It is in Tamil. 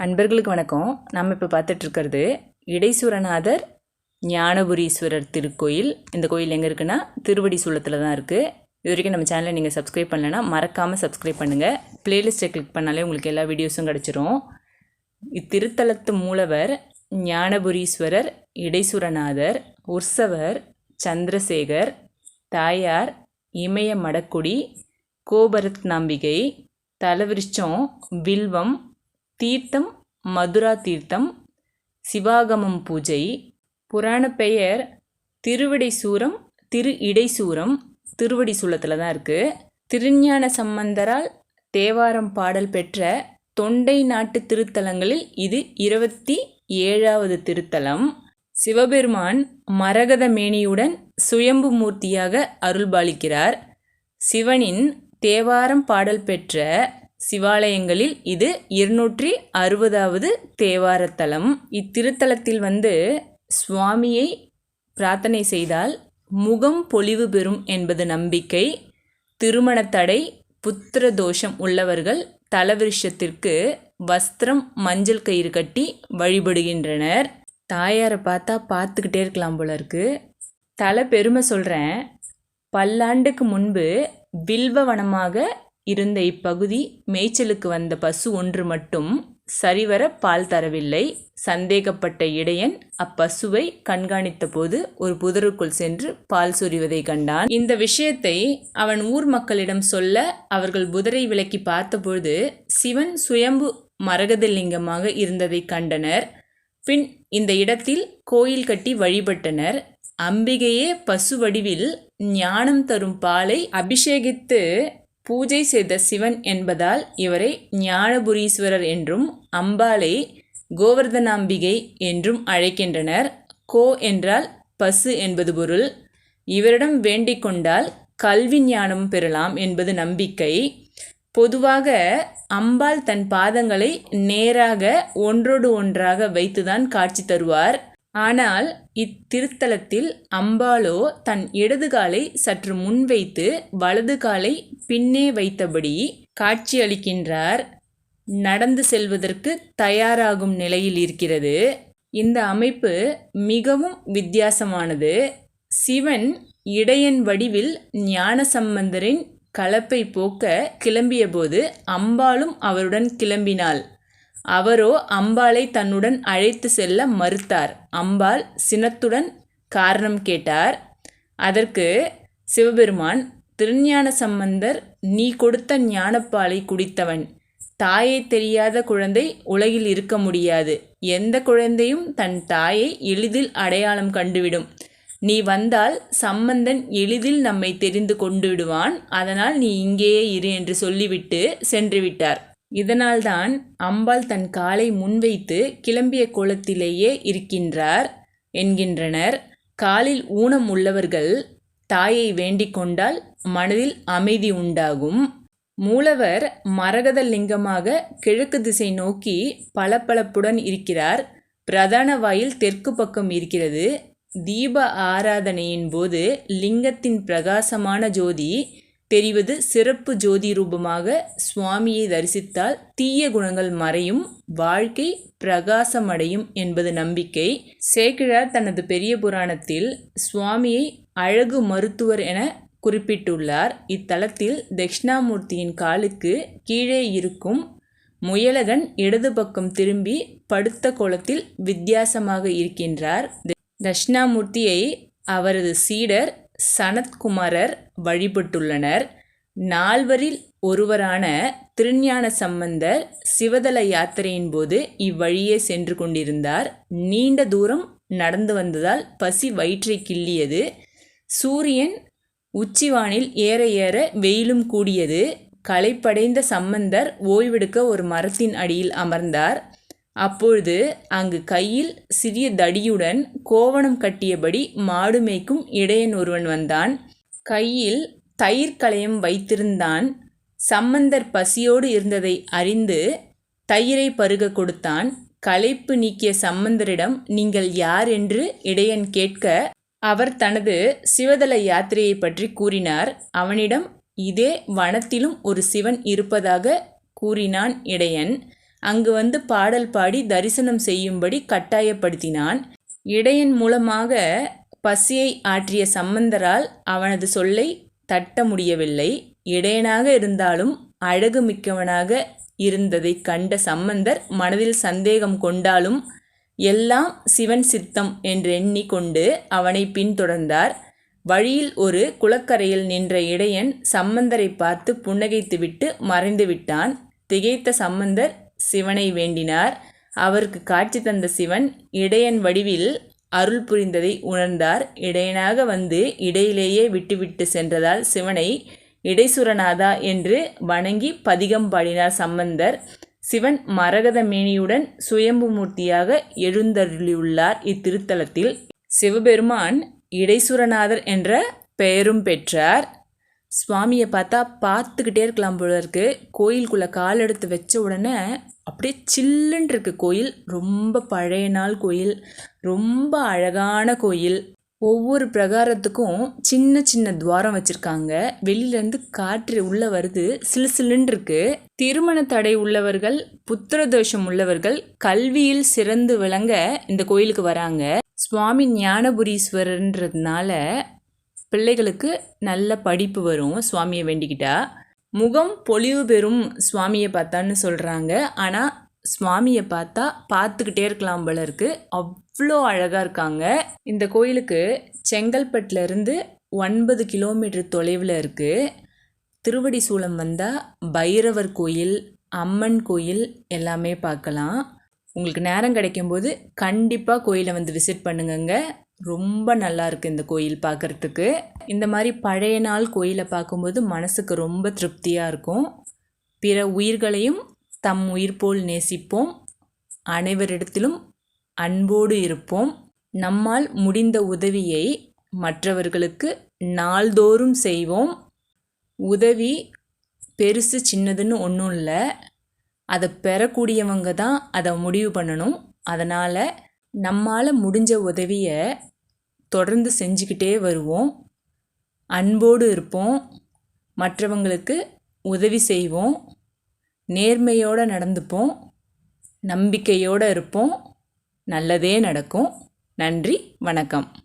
அன்பர்களுக்கு வணக்கம். நம்ம இப்போ பார்த்துட்டு இருக்கிறது இடைசூரநாதர் ஞானபுரீஸ்வரர் திருக்கோயில். இந்த கோயில் எங்கே இருக்குன்னா திருவடி சூலத்தில் தான் இருக்குது இது வரைக்கும் நம்ம சேனலை நீங்கள் சப்ஸ்கிரைப் பண்ணலைன்னா மறக்காமல் சப்ஸ்கிரைப் பண்ணுங்கள் பிளேலிஸ்ட்டை கிளிக் பண்ணாலே உங்களுக்கு எல்லா வீடியோஸும் கிடச்சிரும். இத்திருத்தலத்து மூலவர் ஞானபுரீஸ்வரர் இடைசூரநாதர் உற்சவர் சந்திரசேகர் தாயார் இமய மடக்குடி கோபரத் நம்பிகை தலவிருச்சம் வில்வம் தீர்த்தம் மதுரா தீர்த்தம் சிவாகமம் பூஜை புராண பெயர் திருவிடைசூரம் திரு இடைசூரம் திருவடி சூலத்தில் தான் இருக்குது திருஞான சம்பந்தரால் தேவாரம் பாடல் பெற்ற தொண்டை நாட்டு திருத்தலங்களில் இது இருபத்தி ஏழாவது திருத்தலம். சிவபெருமான் மரகத மேனியுடன் சுயம்பு மூர்த்தியாக அருள்பாலிக்கிறார். சிவனின் தேவாரம் பாடல் பெற்ற சிவாலயங்களில் இது இருநூற்றி அறுபதாவது தேவாரத்தலம். இத்திருத்தலத்தில் வந்து சுவாமியை பிரார்த்தனை செய்தால் முகம் பொலிவு பெறும் என்பது நம்பிக்கை. திருமணத்தடை புத்திர தோஷம் உள்ளவர்கள் தலவிருஷத்திற்கு வஸ்திரம் மஞ்சள் கயிறு கட்டி வழிபடுகின்றனர். தாயாரை பார்த்தா பார்த்துக்கிட்டே இருக்கலாம் போல இருக்கு. தலை பெருமை சொல்கிறேன் பல்லாண்டுக்கு முன்பு வில்வவனமாக இருந்த இப்பகுதி மேய்ச்சலுக்கு வந்த பசு ஒன்று மட்டும் சரிவர பால் தரவில்லை. சந்தேகப்பட்ட இடையன் அப்பசுவை கண்காணித்த போது ஒரு புதருக்குள் சென்று பால் சொரிவதை கண்டான். இந்த விஷயத்தை அவன் ஊர் மக்களிடம் சொல்ல அவர்கள் புதரை விலக்கி பார்த்தபொழுது சிவன் சுயம்பு மரகதலிங்கமாக இருந்ததை கண்டனர். பின் இந்த இடத்தில் கோயில் கட்டி வழிபட்டனர். அம்பிகையே பசு வடிவில் ஞானம் தரும் பாலை அபிஷேகித்து பூஜை செய்த சிவன் என்பதால் இவரை ஞானபுரீஸ்வரர் என்றும் அம்பாளை கோவர்தனாம்பிகை என்றும் அழைக்கின்றனர். கோ என்றால் பசு என்பது பொருள். இவரிடம் வேண்டிக் கொண்டால் கல்வி ஞானம் பெறலாம் என்பது நம்பிக்கை. பொதுவாக அம்பாள் தன் பாதங்களை நேராக ஒன்றோடு ஒன்றாக வைத்துதான் காட்சி தருவார். ஆனால் இத்திருத்தலத்தில் அம்பாளோ தன் இடது காலை சற்று முன்வைத்து வலது காலை பின்னே வைத்தபடி காட்சியளிக்கின்றார். நடந்து செல்வதற்கு தயாராகும் நிலையில் இருக்கிறது. இந்த அமைப்பு மிகவும் வித்தியாசமானது. சிவன் இடையன் வடிவில் ஞானசம்பந்தரின் கலப்பை போக்க கிளம்பியபோது அம்பாளும் அவருடன் கிளம்பினாள். அவரோ அம்பாளை தன்னுடன் அழைத்து செல்ல மறுத்தார். அம்பாள் சினத்துடன் காரணம் கேட்டார். அதற்கு சிவபெருமான் திருஞான சம்பந்தர் நீ கொடுத்த ஞானப்பாலை குடித்தவன். தாயை தெரியாத குழந்தை உலகில் இருக்க முடியாது. எந்த குழந்தையும் தன் தாயை எளிதில் அடையாளம் கண்டுவிடும். நீ வந்தால் சம்பந்தன் எளிதில் நம்மை தெரிந்து கொண்டு விடுவான். அதனால் நீ இங்கேயே இரு என்று சொல்லிவிட்டு சென்று விட்டார். இதனால்தான் அம்பாள் தன் காலை முன்வைத்து கிளம்பிய கோலத்திலேயே இருக்கின்றார் என்கின்றனர். காலில் ஊனம் உள்ளவர்கள் தாயை வேண்டிக் கொண்டால் மனதில் அமைதி உண்டாகும். மூலவர் மரகத லிங்கமாக கிழக்கு திசை நோக்கி பளபளப்புடன் இருக்கிறார். பிரதான வாயில் தெற்கு பக்கம் இருக்கிறது. தீப ஆராதனையின் போது லிங்கத்தின் பிரகாசமான ஜோதி தெரிவது சிறப்பு ஜோதி ரூபமாக சுவாமியை தரிசித்தால் தீய குணங்கள் மறையும் வாழ்க்கை பிரகாசமடையும் என்பது நம்பிக்கை. சேக்கிழார் தனது பெரிய புராணத்தில் சுவாமியை அழகு மருத்துவர் என குறிப்பிட்டுள்ளார். இத்தலத்தில் தட்சிணாமூர்த்தியின் காலுக்கு கீழே இருக்கும் முயலகன் இடது பக்கம் திரும்பி படுத்த கோலத்தில் வித்தியாசமாக இருக்கின்றார். தட்சிணாமூர்த்தியை அவரது சீடர் சனத்குமாரர் வழிபட்டுள்ளனர். நால்வரில் ஒருவரான திருஞான சம்பந்தர் சிவதல யாத்திரையின் போது இவ்வழியே சென்று கொண்டிருந்தார். நீண்ட தூரம் நடந்து வந்ததால் பசி வயிற்றை கிள்ளியது. சூரியன் உச்சிவானில் ஏற ஏற வெயிலும் கூடியது. களைப்படைந்த சம்பந்தர் ஓய்வெடுக்க ஒரு மரத்தின் அடியில் அமர்ந்தார். அப்பொழுது அங்கு கையில் சிறிய தடியுடன் கோவணம் கட்டியபடி மாடு மேய்க்கும் இடையன் ஒருவன் வந்தான். கையில் தயிர் களையம் வைத்திருந்தான். சம்பந்தர் பசியோடு இருந்ததை அறிந்து தயிரை பருக கொடுத்தான். களைப்பு நீக்கிய சம்பந்தரிடம் நீங்கள் யார்? என்று இடையன் கேட்க அவர் தனது சிவதல யாத்திரையை பற்றி கூறினார். அவனிடம் இதே வனத்திலும் ஒரு சிவன் இருப்பதாக கூறினான் இடையன். அங்கு வந்து பாடல் பாடி தரிசனம் செய்யும்படி கட்டாயப்படுத்தினான். இடையன் மூலமாக பசியை ஆற்றிய சம்பந்தரால் அவனது சொல்லை தட்ட முடியவில்லை. இடையனாக இருந்தாலும் அழகு மிக்கவனாக இருந்ததை கண்ட சம்பந்தர் மனதில் சந்தேகம் கொண்டாலும் எல்லாம் சிவன் சித்தம் என்று எண்ணிக்கொண்டு அவனை பின்தொடர்ந்தார். வழியில் ஒரு குளக்கரையில் நின்ற இடையன் சம்பந்தரை பார்த்து புன்னகைத்துவிட்டு மறைந்து விட்டான் திகைத்த சம்பந்தர் சிவனை வேண்டினார். அவருக்கு காட்சி தந்த சிவன் இடையன் வடிவில் அருள் புரிந்ததை உணர்ந்தார். இடையனாக வந்து இடையிலேயே விட்டுவிட்டு சென்றதால் சிவனை இடைசுரநாதா என்று வணங்கி பதிகம் பாடினார் சம்பந்தர். சிவன் மரகத மேனியுடன் சுயம்பு மூர்த்தியாக எழுந்தருளியுள்ளார். இத்திருத்தலத்தில் சிவபெருமான் இடைசுரநாதர் என்ற பெயரும் பெற்றார். சுவாமியை பார்த்தா பார்த்துக்கிட்டே இருக்கலாம் போல இருக்கு. கோயிலுக்குள்ளே கால் எடுத்து வச்ச உடனே அப்படியே சில்லுன்னு இருக்கு கோயில். ரொம்ப பழைய நாள் கோயில். ரொம்ப அழகான கோயில். ஒவ்வொரு பிரகாரத்துக்கும் சின்ன சின்ன துவாரம் வச்சுருக்காங்க. வெளியிலேருந்து காற்று உள்ளே வருது. சிலு சிலுன்னு இருக்கு. திருமண தடை உள்ளவர்கள் புத்திர தோஷம் உள்ளவர்கள் கல்வியில் சிறந்து விளங்க இந்த கோயிலுக்கு வராங்க. சுவாமி ஞானபுரீஸ்வரர்ன்றதுனால பிள்ளைகளுக்கு நல்ல படிப்பு வரும் சுவாமியை வேண்டிக்கிட்டா. முகம் பொலிவு பெறும் சுவாமியை பார்த்தான்னு சொல்கிறாங்க ஆனால் சுவாமியை பார்த்தா பார்த்துக்கிட்டே இருக்கலாம் போல இருக்கு. அவ்வளோ அழகாக இருக்காங்க. இந்த கோயிலுக்கு செங்கல்பட்டுலேருந்து ஒன்பது கிலோமீட்டர் தொலைவில் இருக்குது திருவடி சூளம் வந்தால் பைரவர் கோயில் அம்மன் கோயில் எல்லாமே பார்க்கலாம். உங்களுக்கு நேரம் கிடைக்கும்போது கண்டிப்பாக கோயிலை வந்து விசிட் பண்ணுங்கங்க. ரொம்ப நல்லா இருக்குது இந்த கோயில் பார்க்குறதுக்கு இந்த மாதிரி பழைய நாள் கோயிலை பார்க்கும்போது மனசுக்கு ரொம்ப திருப்தியாக இருக்கும். பிற உயிர்களையும் தம் உயிர் போல் நேசிப்போம். அனைவரிடத்திலும் அன்போடு இருப்போம். நம்மால் முடிந்த உதவியை மற்றவர்களுக்கு நாள்தோறும் செய்வோம். உதவி பெருசு சின்னதுன்னு ஒன்றும் இல்லை. அதை பெறக்கூடியவங்க தான் அதை முடிவு பண்ணணும். அதனால் நம்மால் முடிஞ்ச உதவியை தொடர்ந்து செஞ்சுக்கிட்டே வருவோம். அன்போடு இருப்போம். மற்றவங்களுக்கு உதவி செய்வோம். நேர்மையோடு நடந்துப்போம். நம்பிக்கையோடு இருப்போம். நல்லதே நடக்கும். நன்றி. வணக்கம்.